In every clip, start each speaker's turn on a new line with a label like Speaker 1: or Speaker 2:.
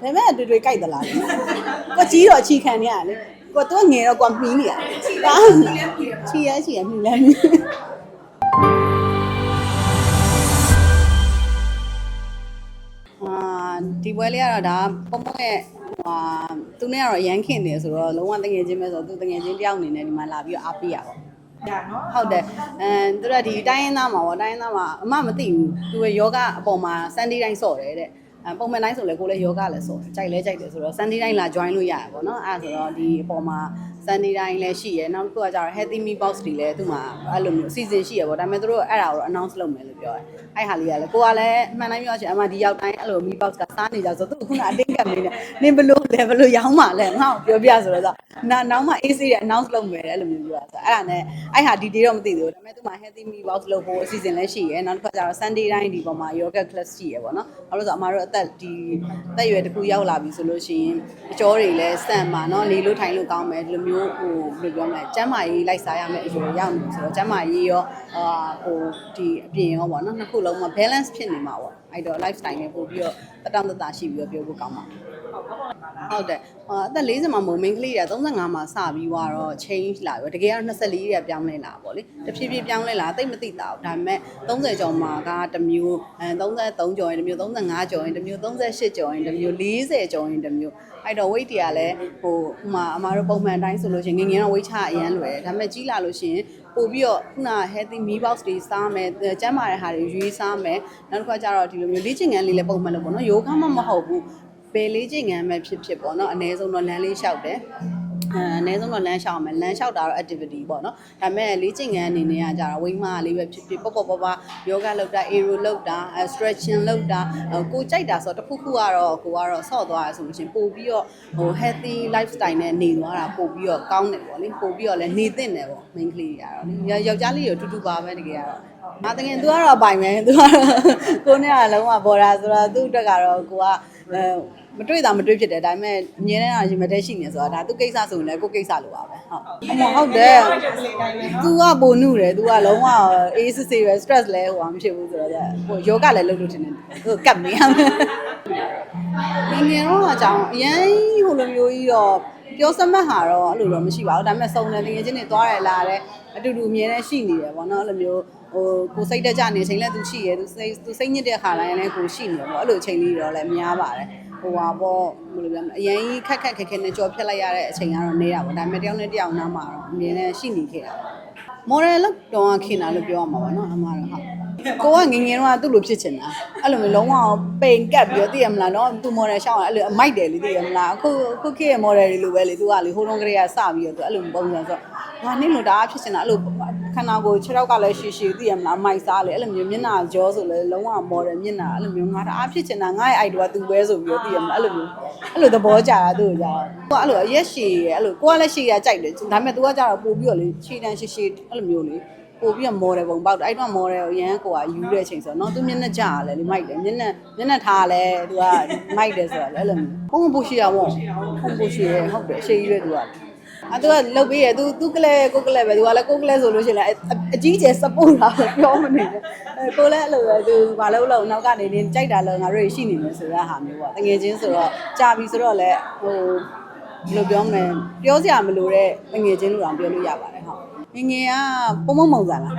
Speaker 1: ဒါပေမဲ့တွေ့တွေ့ကြိုက်သလားကိုကြီးတော့အချီခံနေရလေကိုတော့ငယ်တော့ကိုမီးနေရဒါချီရချီရမြည်လဲမြည်အာဒီပွဲလေးကတော့ဒါပုံပုံရဲ့ဟာသူနဲ့ကတော့ရန်ခင်နေဆိုတော့လုံးဝတငယ်ချင်းပဲဆိုတော့သူတငယ်ချင်းတယောက်အနေနဲ့ဒီမှာလာပြီးတော့အားပေးရပါ
Speaker 2: ရနော်
Speaker 1: ဟုတ်တယ်အဲသူတို့ကဒီတိုင်းရင်းသားမှာပေါ့တိုင်းရင်းသားမှာအမမသိဘူးသူကယောဂအပေါ်မှာစန်ဒီတိုင်းဆော့တယ်တဲ့ အပုံမှန်တိုင်းဆိုလဲကိုလည်းယောဂလည်းဆော့တယ်ကြိုက်လဲကြိုက်တယ်ဆိုတော့စန်ဒီတိုင်းလာ join လို့ရရပါတော့အဲ့ဒါဆိုတော့ဒီအပေါ်မှာ စန်ဒီတိုင်းလည်းရှိရယ်နောက်တစ်ခုကကျတော့ healthy me box တွေလည်းသူ့မှာအဲ့လိုမျိုးအစီအစဉ်ရှိရယ်ပေါ့ဒါပေမဲ့သူတို့အဲ့ဒါကိုတော့ announce လုပ်မယ်လို့ပြောတယ်အဲ့ဟာလေးကလည်းကိုကလည်းအမှန်တိုင်းပြောချင်အမဒီရောက်တိုင်းအဲ့လို me box ကစားနေကြဆိုသူခုနအတင်းကပ်နေတယ်နင်ဘလို့လဲဘလို့ရောင်းမှလဲငါ့ကိုပြောပြဆိုတော့နောက်နောက်မှ AC ရဲ့ announce လုပ်မယ်တဲ့အဲ့လိုမျိုးပြောတာဆိုအဲ့ဒါနဲ့အဲ့ဟာ detail တော့မသိသေးဘူးဒါပေမဲ့သူမှာ healthy me box လုပ်ဖို့အစီအစဉ်လည်းရှိရယ်နောက်တစ်ခါကျတော့ Sunday တိုင်းဒီပေါ်မှာ yoga class ရှိရယ်ပေါ့နော်ဘာလို့လဲဆိုတော့အမတို့အသက်ဒီအသက်အရွယ်တစ်ခုရောက်လာပြီဆိုလို့ရှိရင်အကျော်တွေလည်းစန့်မှာနော်နေလို့ထိုင်လို့ကောင်းမယ်ဒီလိုမျိုးဟိုဘယ်လိုပြောမလဲကျန်းမာရေးလိုက်စားရမယ့်အရွယ်ရောက်နေပြီဆိုတော့ကျန်းမာရေးရောအာဟိုဒီအပြင်ရောပေါ့နော်နှစ်ခုလုံးမှာ balance ဖြစ်နေမှာပေါ့ အဲ့တော့ lifestyle နဲ့ပို့ပြီးတော့တတောင့်တတရှိပြီးတော့ပြောဖို့ကောင်းပါဟုတ်တယ်ဟိုအသက်40မှာမုံမင်းကလေးတွေက35မှာစပြီးတော့ change လာပြီတကယ်ကတော့24တွေကပြောင်းလဲလာပေါ့လေတဖြည်းဖြည်းပြောင်းလဲလာတိတ်မသိတာဘူးဒါပေမဲ့30ကျော်မှာကတစ်မျိုးအဲ33ကျော်ရင်တစ်မျိုး35ကျော်ရင်တစ်မျိုး38ကျော်ရင်တစ်မျိုး40ကျော်ရင်တစ်မျိုးအဲ့တော့ weight တွေကလည်းဟိုဥမာအမားတို့ပုံမှန်တိုင်းဆိုလို့ရှိရင်ငယ်ငယ်တော့ weight ချအရန်လွယ်တယ်ဒါပေမဲ့ကြီးလာလို့ရှိရင် ပို့ပြီးတော့ခုန healthy meal box တွေစားမယ်ကျန်းမာတဲ့ဟာတွေရွေးစားမယ်နောက်တစ်ခါကျတော့ဒီလိုမျိုးလေ့ကျင့်ခန်းလေးလည်းပုံမှန်လို့ပေါ့နော်ယောဂမှမဟုတ်ဘူးဘယ်လေးချိန်ငံမဲ့ဖြစ်ဖြစ်ပေါ့နော်အနည်းဆုံးတော့လမ်းလေးလျှောက်တယ် အဲအနည်းဆုံးတော့လမ်းလျှောက်မယ်လမ်းလျှောက်တာတော့ activity ပေါ့နော်ဒါပေမဲ့လေးချိန်ငံအနေနဲ့ကကြတော့ဝိမလေးပဲဖြစ်ဖြစ်ပေါ့ပေါ့ပေါ့ပေါ့ yoga လုပ်တာ aero လုပ်တာ stretching လုပ်တာကိုကြိုက်တာဆိုတော့တစ်ခုခုကတော့ကိုကတော့ဆော့သွားရဆိုလို့ချင်းပို့ပြီးတော့ဟို healthy lifestyle နဲ့နေသွားတာပို့ပြီးတော့ကောင်းတယ်ပေါ့လေပို့ပြီးတော့လည်းနေသင့်တယ်ပေါ့ main ကလေးတွေကတော့လေယောက်ျားလေးတွေတူတူပါပဲတကယ်ကတော့ ငါတကယ် तू ကတော့အပိုင်ပဲ तू ကတော့ကိုနဲ့ကလုံးဝဘော်ဒါဆိုတော့သူ့အတွက်ကတော့ကိုကအဲမတွေ့တာမတွေ့ဖြစ်တယ်ဒါပေမဲ့အမြဲတမ်းရင်မတဲရှိနေဆိုတာဒါသူကိစ္စဆိုရင်လည်းကိုကိစ္စလိုပါပဲဟုတ်အမဟုတ်တယ် तू ကပိုနုတယ် तू ကလုံးဝအေးစစ်စစ်ပဲ stress လဲဟိုမဖြစ်ဘူးဆိုတော့ဟိုယောဂလည်းလုပ်လို့ထင်တယ်သူကပ်နေရမယ်ငယ်ငယ်တော့အကြောင်းအရင်ဟိုလိုမျိုးကြီးတော့ ပြောစမတ်ဟာတော့အဲ့လိုတော့မရှိပါဘူးဒါပေမဲ့စုံတယ်တကယ်ချင်းနေသွားတယ်လာတယ်အတူတူအမြဲတမ်းရှိနေတယ်ပေါ့နော်အဲ့လိုမျိုးဟိုကိုစိတ်တက်ကြနေချိန်လဲသူရှိရဲသူစိတ်သူစိတ်ညစ်တဲ့ခါတိုင်းလည်းကိုရှိနေတယ်ပေါ့အဲ့လိုအချိန်လေးတော့လည်းများပါတယ်ဟိုပါပေါ့ဘယ်လိုပြောမလဲအရင်ခက်ခက်ခက်ခဲနဲ့ကြော်ဖြတ်လိုက်ရတဲ့အချိန်ကတော့နေတာပေါ့ဒါပေမဲ့တယောက်နဲ့တယောက်နားမှာတော့အမြဲတမ်းရှိနေခဲ့တာမော်ဒယ်လောက်တော့ခင်တာလို့ပြောရမှာပါနော်အမှားတော့ဟုတ် ကိုကငငယ်တော့သူ့လိုဖြစ်ချင်တာအဲ့လိုမျိုးလုံးဝပိန်ကပ်ပြီးတော့သိရမလားနော်သူမော်ဒယ်ရှောင်းအဲ့လိုအမိုက်တယ်လေသိရမလားအခုအခုခေတ်ရဲ့မော်ဒယ်တွေလိုပဲလေသူကလေဟိုတုန်းကလေးကစပြီးတော့သူအဲ့လိုပုံစံဆိုငါနင်းလို့ဒါဖြစ်ချင်တာအဲ့လိုခန္ဓာကိုယ်ခြေထောက်ကလည်းရှည်ရှည်သိရမလားမိုက်စားလေအဲ့လိုမျိုးမျက်နှာကြောဆိုလေလုံးဝမော်ဒယ်မျက်နှာအဲ့လိုမျိုးငါဒါအားဖြစ်ချင်တာငါရဲ့ idea ကသူပဲဆိုပြီးတော့သိရမလားအဲ့လိုမျိုးအဲ့လိုသဘောကျတာသူ့ကိုကြာကိုကအဲ့လိုအရက်ရှည်ရဲ့အဲ့လိုကိုကလည်းရှည်ရကြိုက်တယ်ဒါပေမဲ့သူကကြာတော့ပို့ပြီးတော့လေခြေတန်းရှည်ရှည်အဲ့လိုမျိုးလေ ပို့ပြီးတော့ model ပုံပေါက်တယ်အဲ့တော့ model ကိုရန်ကိုကယူတဲ့အချိန်ဆိုတော့နော်သူမျက်နှာကြာလဲလေမိုက်တယ်မျက်နှာမျက်နှာထားလဲသူကမိုက်တယ်ဆိုတော့လေအဲ့လိုမျိုးဘုံဘုရှိရပေါ့ဘုံဘုရှိရဟုတ်တယ်အရှိကြီးပဲသူကအဲ့သူကလုတ်ပေးရသူသူကလေးကိုကလေးပဲသူကလည်းကိုကလေးဆိုလို့ရှိရင်လည်းအကြီးကျယ် support လာပြောမနေနဲ့အဲကိုလည်းအဲ့လိုပဲသူဘာလို့လို့နောက်ကနေနေကြိုက်တာလို့ငါတို့ရှိနေမယ်ဆိုတဲ့ဟာမျိုးပေါ့တငယ်ချင်းဆိုတော့ကြာပြီဆိုတော့လည်းဟိုဘယ်လိုပြောမလဲပြောစရာမလိုတဲ့တငယ်ချင်းလို့တော့ပြောလို့ရပါတယ်ဟုတ် ငငယ်ကပုံမုံပုံစံလား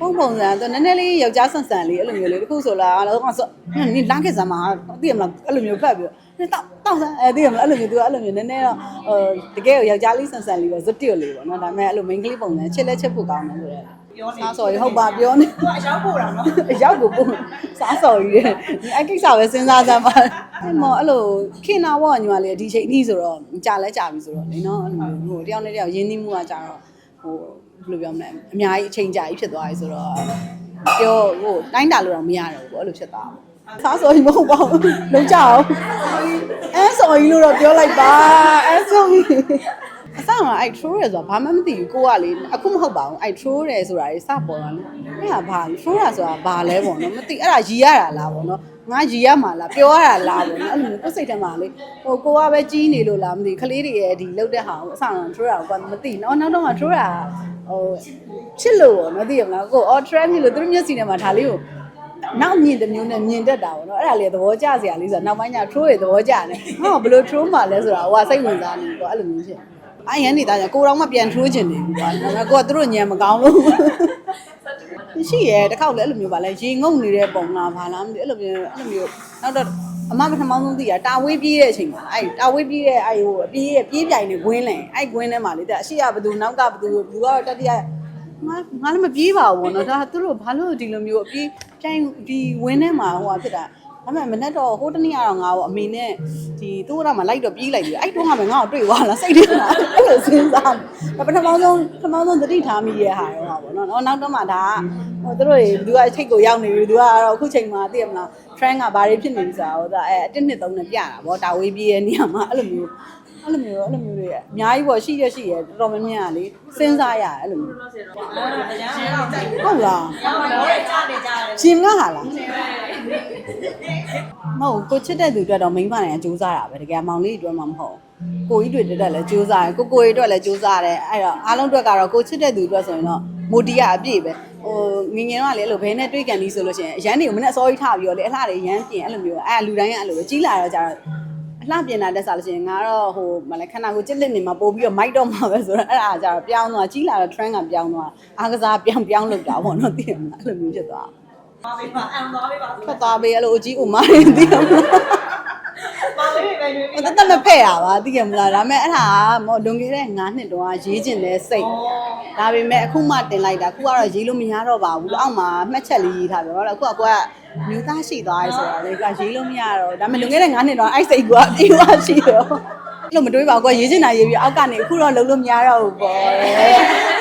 Speaker 1: ပုံပုံစံသူနည်းနည်းလေးယောက်ျားဆန်ဆန်လေးအဲ့လိုမျိုးလေးတခုဆိုလားတော့ဆိုနင်လမ်းခဲ့စမ်းမှာသိရမလားအဲ့လိုမျိုးဖတ်ပြီးတော့တောက်တောက်စမ်းအဲသိရမလားအဲ့လိုမျိုးသူကအဲ့လိုမျိုးနည်းနည်းတော့ဟိုတကယ်ယောက်ျားလေးဆန်ဆန်လေးပဲဇွတ်တစ်လေးပေါ့နော်ဒါပေမဲ့အဲ့လို main ကလေးပုံစံချစ်လက်ချစ်ဖို့ကောင်းတယ်ဆိုတော့
Speaker 2: ပြောနေ
Speaker 1: စားစော်ကြီးဟုတ်ပါပြောနေ
Speaker 2: သူအရောက်ပို့တာနော်
Speaker 1: အရောက်ကိုပုံစားစော်ကြီးအဲ့ကိစ္စပဲစဉ်းစားစမ်းပါအဲ့မော်အဲ့လိုခင်နာပေါ့ညီမလေးဒီချိန်ကြီးဆိုတော့ကြာလဲကြာပြီဆိုတော့လေနော်အဲ့လိုမျိုးဟိုတယောက်နဲ့တယောက်ရင်းနှီးမှုကကြာတော့ ဟိုဘယ်လိုပြောမလဲအများကြီးအချိန်ကြာကြီးဖြစ်သွားပြီဆိုတော့ပြောဟိုတိုင်းတာလို့တော့မရတော့ဘူးပေါ့အဲ့လိုဖြစ်သွားတာစားစော်ကြီးမဟုတ်ပါဘူးလုံးကြအောင်အဲစော်ကြီးလို့တော့ပြောလိုက်ပါအဲစော်ကြီးအစကအဲ့ true ရယ်ဆိုတာဘာမှမသိဘူးကိုကလေအခုမဟုတ်ပါဘူးအဲ့ true တယ်ဆိုတာလေစပေါ်တာလေအဲ့ဒါဘာ true ရဆိုတာဘာလဲပေါ့နော်မသိအဲ့ဒါရီရတာလားပေါ့နော် ငါရီရမှာလားပြောရတာလားပေါ့နော်အဲ့လိုမျိုးကိုယ်စိတ်ထဲမှာလေဟိုကိုကပဲကြီးနေလို့လားမသိဘူးကလေးတွေရဲ့ဒီလှုပ်တဲ့ဟာကိုအစက true ရကိုမသိနော်နောက်တော့မှ true ရဟိုချစ်လို့ပေါ့နော်သိရမလားကိုအော် trend လို့သူတို့မျက်စိထဲမှာဒါလေးကိုနောက်မြင်တစ်မျိုးနဲ့မြင်တတ်တာပေါ့နော်အဲ့ဒါလေသဘောကျစရာလေးဆိုတော့နောက်ပိုင်းကျထိုးရသဘောကျတယ်ဟာဘယ်လိုထိုးမှလဲဆိုတာဟိုကစိတ်ဝင်စားနေပေါ့အဲ့လိုမျိုးဖြစ်အရင်နေတာကျကိုတော်မှပြန်ထိုးချင်နေပြီကွာဒါပေမဲ့ကိုကသူတို့ညံမကောင်းလို့ ရှိရဲတစ်ခေါက်လည်းအဲ့လိုမျိုးပါလဲရေငုံနေတဲ့ပုံလားဘာလားမသိအဲ့လိုမျိုးအဲ့လိုမျိုးနောက်တော့အမပထမဆုံးသိရတာဝေးပြေးတဲ့အချိန်မှာအဲ့တာဝေးပြေးတဲ့အဲ့ဟိုအပြေးရဲ့ပြေးပြိုင်နေဝင်းလဲအဲ့ဝင်းထဲမှာလေတဲ့အရှိရဘသူနောက်ကဘသူဘသူကတော့တတိယငါငါလည်းမပြေးပါဘူးပေါ့နော်ဒါသူတို့ဘာလို့ဒီလိုမျိုးအပြေးပြိုင်ဒီဝင်းထဲမှာဟိုဟာဖြစ်တာ ဒါပေမဲ့မနေ့တော့ဟိုတနေ့ကတော့ငါ့ကိုအမေနဲ့ဒီသူ့ကတော့မှလိုက်တော့ပြေးလိုက်ပြီအဲ့တုန်းကမှငါ့ကိုတွေ့သွားလားစိတ်ထဲမှာအဲ့လိုစဉ်းစားတယ်ပထမဆုံးပထမဆုံးသတိထားမိရဲ့ဟာတော့ပေါ့နော်နောက်တော့မှဒါကဟိုသူတို့တွေသူကအချိတ်ကိုရောက်နေပြီသူကတော့အခုချိန်မှာသိရမလား trend ကဘာတွေဖြစ်နေပြီဆိုတာဟိုဒါအဲအတစ်နှစ်သုံးနဲ့ပြတာဗောတာဝေးပြေးရဲ့နေရာမှာအဲ့လိုမျိုး အဲ့လိုမျိုးအဲ့လိုမျိုးတွေအများကြီးပေါ့ရှိရရှိရတော်တော်များများလေစဉ်းစားရအဲ့လိုမျိုးဟုတ်လားရှင်ကဟာလားမဟုတ်ကိုချစ်တဲ့သူအတွက်တော့မိန်းမနိုင်အကျိုးစားတာပဲတကယ်မောင်လေးအတွက်မှမဟုတ်ကိုကြီးတွေတက်တက်လည်းကျိုးစားတယ်ကိုကိုကြီးအတွက်လည်းကျိုးစားတယ်အဲ့တော့အားလုံးအတွက်ကတော့ကိုချစ်တဲ့သူအတွက်ဆိုရင်တော့မိုတီကအပြည့်ပဲဟိုငငယ်တော့လေအဲ့လိုဘဲနဲ့တွေးကန်ပြီးဆိုလို့ရှိရင်အရန်တွေကိုမနဲ့အစောကြီးထားပြီးတော့လေအလှတွေရမ်းပြင်အဲ့လိုမျိုးအဲ့လူတိုင်းကအဲ့လိုပဲကြီးလာတော့ကြတော့အ လှပြင်တာတက်စားလို့ရှိရင်ငါတော့ဟိုမလဲခဏကိုကြစ်လက်နေမှာပို့ပြီးတော့မိုက်တော့မှာပဲဆိုတော့အဲ့ဒါကြတော့ပြောင်းသွားကြီးလာတော့ trend ကပြောင်းသွားအားကစားပြောင်းပြောင်းလုပ်တာပေါ့နော်သိရမလားအဲ့လိုမျိုးဖြစ်သွား
Speaker 2: ပါပေးပါအမ်သွားပေးပါဆို
Speaker 1: ထွက်သွားပေးအဲ့လိုအကြီးအမရင်းသိရမလား
Speaker 2: ပါလေးပဲရွေးပြီး
Speaker 1: တသက်မဖဲ့ရပါသိရမလားဒါပေမဲ့အဲ့ဒါကမော်လွန်ခဲ့တဲ့9နှစ်တုန်းကရေးကျင်တဲ့စိတ်ဒါပေမဲ့အခုမှတင်လိုက်တာအခုကတော့ရေးလို့မရတော့ပါဘူးအောက်မှာမှတ်ချက်လေးရေးထားတယ်ဟုတ်လားအခုကကိုကမျိုးသားရှိသွားရဲဆိုတော့လေကရေးလို့မရတော့ဒါပေမဲ့လွန်ခဲ့တဲ့9နှစ်တုန်းကအဲ့စိတ်ကအပြေးဝရှိတော့အဲ့လိုမတွေးပါဘူးကိုရေးချင်တာရေးပြီးအောက်ကနေအခုတော့လုံးလို့မရတော့ဘူးပေါ့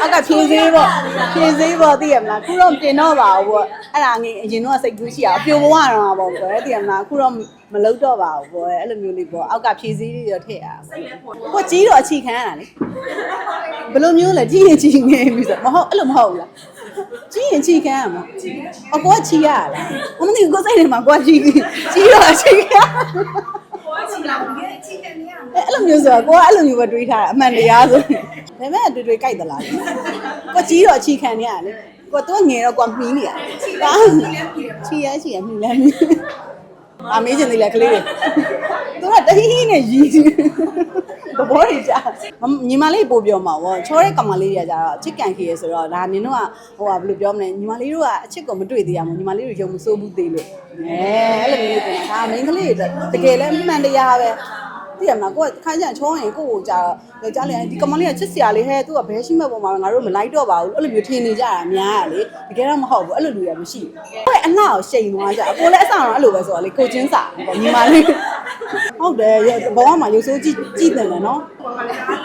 Speaker 1: အောက်ကဖြည့်သေးပေါ့ဖြည့်သေးပေါ့သိရမလားအခုတော့ပြင်တော့ပါဘူးပေါ့အဲ့ဒါငင်းအရင်တော့စိတ်ကူးရှိအောင်အပြိုဘဝတော့ပေါ့ပေါ့သိရမလားအခုတော့ မလုံးတော့ပါဘူးပေါ့အဲ့လိုမျိုးလေးပေါ့အောက်ကဖြည့်သေးလေးတော့ထည့်ရအောင်ကိုကြီးတော့အချီခံရတာလေဘယ်လိုမျိုးလဲကြီးရင်ကြီးငယ်ပြီဆိုမဟုတ်အဲ့လိုမဟုတ်လားကြီးရင်ချီခံရမှာအကောချီရလားအမသိကိုစိတ်ထဲမှာကိုကြီးကြီးတော့ချီခံ
Speaker 2: ပေါ်ချီလာပြီးချီတယ်နေရ
Speaker 1: အဲ့အဲ့လိုမျိုးဆိုတော့ကိုကအဲ့လိုမျိုးပဲတွေးထားတာအမှန်တရားဆိုရင်ဒါပေမဲ့တွေ့တွေ့ကြိုက်သလားလဲကိုကြီးတော့အချီခံနေရလေကိုတော့ငယ်တော့ကိုမီးနေရဒါချီရချီရမြည်လဲမြည် အမေးချင်သေးလဲကလေးတွေသူကတဟီးဟီးနဲ့ရီသဘောတွေကြာညီမလေးပို့ပြောမှာဗောချောတဲ့ကောင်မလေးတွေကကြတော့အချစ်ကန်ခေရဆိုတော့ဒါနင်တို့ကဟိုကဘယ်လိုပြောမလဲညီမလေးတို့ကအချစ်ကိုမတွေ့သေးရမို့ညီမလေးတို့ယုံမစိုးဘူးသေးလို့အဲအဲ့လိုမျိုးတင်တာဒါမိန်းကလေးတွေတကယ်လဲအမှန်တရားပဲ သိရမလားကိုကခါကျချောရင်ကိုကိုကြာယောက်ျားလေးဒီကမလေးကချစ်စရာလေးဟဲ့သူကဘဲရှိမဲ့ပုံမှာငါတို့မလိုက်တော့ပါဘူးအဲ့လိုမျိုးထင်နေကြတာများရလေတကယ်တော့မဟုတ်ဘူးအဲ့လိုလူရမရှိဘူးကိုကအလှကိုရှိန်သွားကြကိုလည်းအဆောင်တော့အဲ့လိုပဲဆိုတော့လေကိုချင်းစာပေါ့ညီမလေးဟုတ်တယ်ဘဝမှာရုပ်ဆိုးကြည့်ကြည့်တယ်နော်ဟု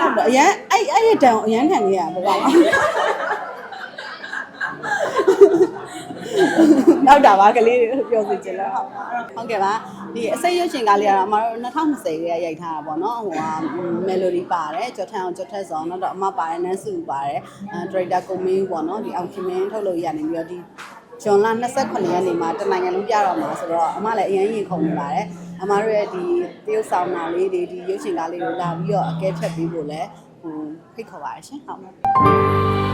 Speaker 1: တ်တယ်အရန်အဲ့အဲ့ရတန်အရန်ခံနေရဘဝမှာ နောက်တာပါကလေးတွေပြောစီချင်လားဟုတ်ကဲ့ပါဒီအစိတ်ရွှေရှင်ကားလေးကတော့အမတို့2020ကရိုက်ထားတာပေါ့နော်ဟိုဟာ melody ပါတယ်ကြော်ထန်အောင်ကြော်ထက်စောနောက်တော့အမပါတယ်နန်းစုပါတယ်အဲဒရိုက်တာကိုမင်းပေါ့နော်ဒီအောင်ခင်မင်းထုတ်လို့ရနေပြီးတော့ဒီဂျွန်လာ28ရက်နေ့မှာတနိုင်ငံလုံးပြတော့မှာဆိုတော့အမလည်းအရင်ရင်ခုန်နေပါတယ်အမတို့ရဲ့ဒီတရုတ်ဆောင်နာလေးတွေဒီရုပ်ရှင်ကားလေးကိုလာပြီးတော့အကဲဖြတ်ပေးဖို့လည်းဟိုဖိတ်ခေါ်ပါတယ်ရှင်ဟုတ်